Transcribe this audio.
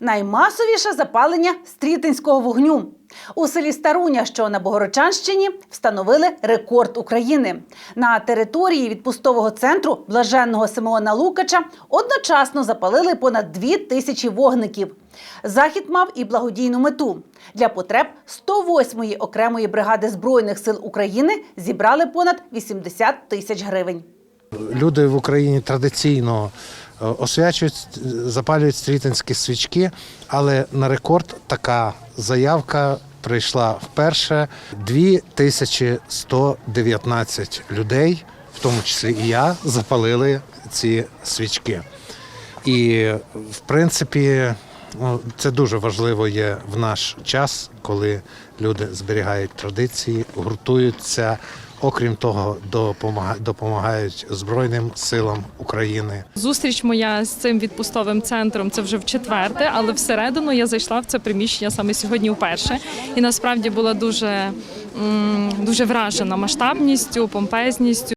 Наймасовіше запалення стрітинського вогню. У селі Старуня, що на Богородчанщині, встановили рекорд України. На території відпустового центру блаженного Симеона Лукача одночасно запалили понад дві тисячі вогників. Захід мав і благодійну мету. Для потреб 108-ї окремої бригади Збройних сил України зібрали понад 80 тисяч гривень. Люди в Україні традиційно е, освячують, запалюють стрітинські свічки, але на рекорд така заявка прийшла вперше. 2119 людей, в тому числі і я, запалили ці свічки. І в принципі, це дуже важливо є в наш час, коли люди зберігають традиції, гуртуються. Окрім того, допомага- допомагають Збройним силам України. Зустріч моя з цим відпустовим центром це вже в четверте, але всередину я зайшла в це приміщення саме сьогодні вперше. І насправді була дуже, дуже вражена масштабністю, помпезністю.